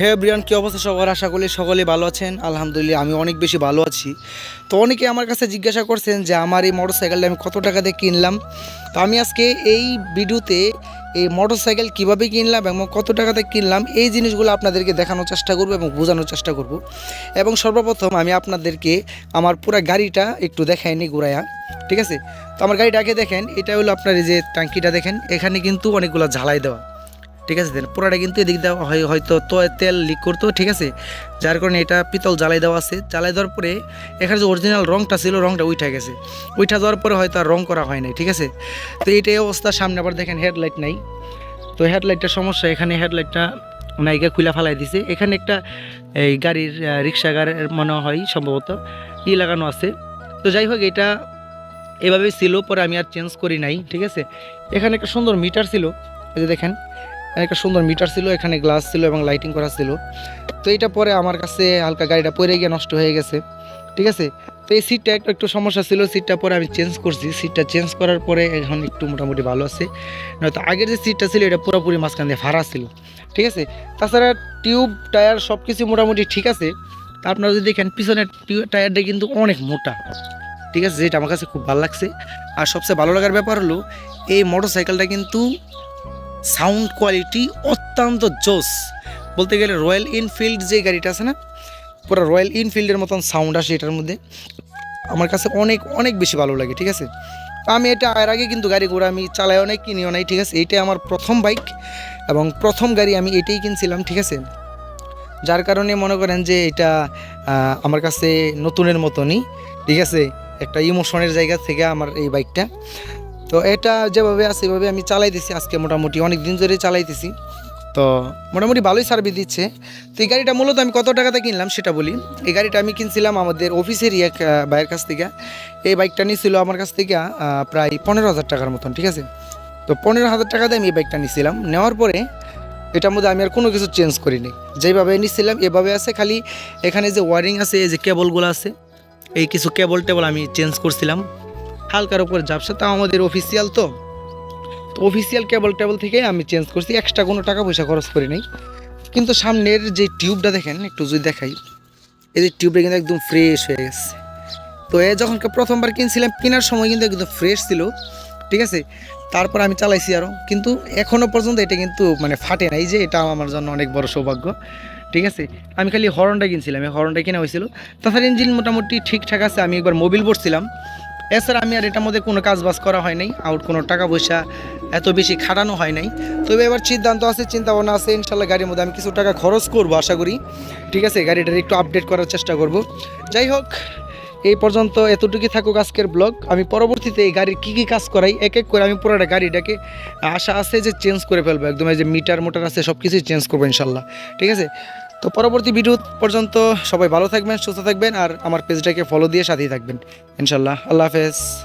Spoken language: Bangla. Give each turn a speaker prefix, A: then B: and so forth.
A: হে ব্রিয়ান কী অবস্থা সবার? আশা করি সকলে ভালো আছেন। আলহামদুলিল্লাহ, আমি অনেক বেশি ভালো আছি। তো অনেকে আমার কাছে জিজ্ঞাসা করছেন যে, আমার এই মোটর সাইকেলটা আমি কত টাকা দিয়ে কিনলাম? তো আমি আজকে এই ভিডিওতে এই মোটর সাইকেল কীভাবে কিনলাম এবং কত টাকাতে কিনলাম, এই জিনিসগুলো আপনাদেরকে দেখানোর চেষ্টা করব এবং বোঝানোর চেষ্টা করব। এবং সর্বপ্রথম আমি আপনাদেরকে আমার পুরো গাড়িটা একটু দেখাইনি ঘুরাইয়া, ঠিক আছে? তো আমার গাড়িটা আগে দেখেন, এটা হলো আপনার এই যে ট্যাঙ্কিটা দেখেন, এখানে কিন্তু অনেকগুলো ঝালাই দেওয়া। ঠিক আছে দেন পুরাটা কিন্তু এদিক দেওয়া হয়, হয়তো তো তেল লিক করতো, ঠিক আছে? যার কারণে এটা পিতল জ্বালাই দেওয়া আছে। জ্বালাই দেওয়ার পরে এখানে যে অরিজিনাল রংটা ছিল, রংটা উঠে গেছে। উঠা যাওয়ার পরে হয়তো আর রং করা হয় নাই, ঠিক আছে? তো এইটাই অবস্থা, সামনে আবার দেখেন হেডলাইট নাই। তো হেডলাইটটার সমস্যা, এখানে হেডলাইটটা নাইকা খুলে ফালাই দিছে। এখানে একটা, এই গাড়ির রিক্সা গাড়ির মনে হয় সম্ভবত, ই লাগানো আছে। তো যাই হোক, এটা এভাবেই ছিল, পরে আমি আর চেঞ্জ করি নাই, ঠিক আছে? এখানে একটা সুন্দর মিটার ছিল, এই যে দেখেন একটা সুন্দর মিটার ছিল, এখানে গ্লাস ছিল এবং লাইটিং করা ছিল। তো এটা পরে আমার কাছে হালকা গাড়িটা পরে গিয়ে নষ্ট হয়ে গেছে। ঠিক আছে? তো এই সিটটা একটু একটু সমস্যা ছিল সিটটা পরে আমি চেঞ্জ করছি। সিটটা চেঞ্জ করার পরে এখন একটু মোটামুটি ভালো আছে। নয়তো আগের যে সিটটা ছিল, এটা পুরোপুরি মাঝখান দিয়ে ফাড়া ছিল। ঠিক আছে? তাছাড়া টিউব টায়ার সব কিছু মোটামুটি ঠিক আছে। আপনারা যদি দেখেন, পিছনের টিউব টায়ারটা কিন্তু অনেক মোটা। ঠিক আছে? যেটা আমার কাছে খুব ভালো লাগছে। আর সবচেয়ে ভালো লাগার ব্যাপার হলো, এই মোটর সাইকেলটা কিন্তু সাউন্ড কোয়ালিটি অত্যন্ত জোস। বলতে গেলে রয়্যাল এনফিল্ড যে গাড়িটা আছে না, পুরো রয়্যাল এনফিল্ডের মতন সাউন্ড আসে এটার মধ্যে। আমার কাছে অনেক অনেক বেশি ভালো লাগে, ঠিক আছে? আমি এটা, এর আগে কিন্তু গাড়ি ঘোড়া আমি চালাইও নাই, কিনিও নাই, ঠিক আছে? এইটাই আমার প্রথম বাইক এবং প্রথম গাড়ি আমি এটাই কিনছিলাম, ঠিক আছে? যার কারণে মনে করেন যে এটা আমার কাছে নতুনের মতনই, ঠিক আছে? একটা ইমোশনের জায়গা থেকে আমার এই বাইকটা। তো এটা যেভাবে আছে, এভাবে আমি চালাইতেছি আজকে মোটামুটি। অনেক দিন ধরে চালাইতেছি তো মোটামুটি ভালোই সার্ভিস দিচ্ছে। তো এই গাড়িটা মূলত আমি কত টাকাতে কিনলাম সেটা বলি। এই গাড়িটা আমি কিনছিলাম আমাদের অফিসেরই এক ভাইয়ের কাছ থেকে। এই বাইকটা নিয়েছিল আমার কাছ থেকে প্রায় পনেরো হাজার টাকার মতন, ঠিক আছে? তো পনেরো হাজার টাকা দিয়ে আমি এই বাইকটা নিয়েছিলাম নেওয়ার পরে এটার মধ্যে আমি আর কোনো কিছু চেঞ্জ করিনি। যেভাবে নিয়েছিলাম এভাবে আছে। খালি এখানে যে ওয়ারিং আছে, এই যে কেবলগুলো আছে, এই কিছু কেবল টেবল আমি চেঞ্জ করছিলাম। হালকার উপর ঝাপসা, তাও আমাদের অফিসিয়াল তো। তো অফিসিয়াল কেবল টেবল থেকে আমি চেঞ্জ করছি এক্সট্রা কোনো টাকা পয়সা খরচ করি নাই। কিন্তু সামনের যে টিউবটা দেখেন, একটু যদি দেখাই, এই যে টিউবটা কিন্তু একদম ফ্রেশ হয়ে গেছে। তো এ যখন প্রথমবার কিনছিলাম, কেনার সময় কিন্তু একদম ফ্রেশ ছিল, ঠিক আছে? তারপর আমি চালাইছি আরও কিন্তু এখনও পর্যন্ত এটা কিন্তু মানে ফাটে নাই যে, এটা আমার জন্য অনেক বড় সৌভাগ্য, ঠিক আছে? আমি খালি হর্নটা কিনছিলাম, এই হর্নটা কিনা হয়েছিল। তাছাড়া ইঞ্জিন মোটামুটি ঠিকঠাক আছে, আমি একবার মোবিল পড়ছিলাম। এছাড়া আমি আর এটার মধ্যে কোনো কাজ বাজ করা হয় নাই আউট কোনো টাকা পয়সা এত বেশি খাটানো হয় নাই। তবে এবার সিদ্ধান্ত আছে চিন্তা ভাবনা আছে, ইনশাল্লাহ গাড়ির মধ্যে আমি কিছু টাকা খরচ করব, আশা করি। ঠিক আছে, গাড়িটার একটু আপডেট করার চেষ্টা করব। যাই হোক, এই পর্যন্ত এতটুকুই থাকুক আজকের ব্লগ আমি পরবর্তীতে এই গাড়ির কী কী কাজ করাই, এক এক করে আমি পুরোটা গাড়িটাকে আশা আছে যে চেঞ্জ করে ফেলব। একদম এই যে মিটার মোটার আছে সব কিছুই চেঞ্জ করব ইনশাল্লাহ। ঠিক আছে? তো পরবর্তী ভিডিও পর্যন্ত সবাই ভালো থাকবেন, সুস্থ থাকবেন, আর আমার পেজটাকে ফলো দিয়ে সাথেই থাকবেন। ইনশাল্লাহ আল্লাহ হাফেজ।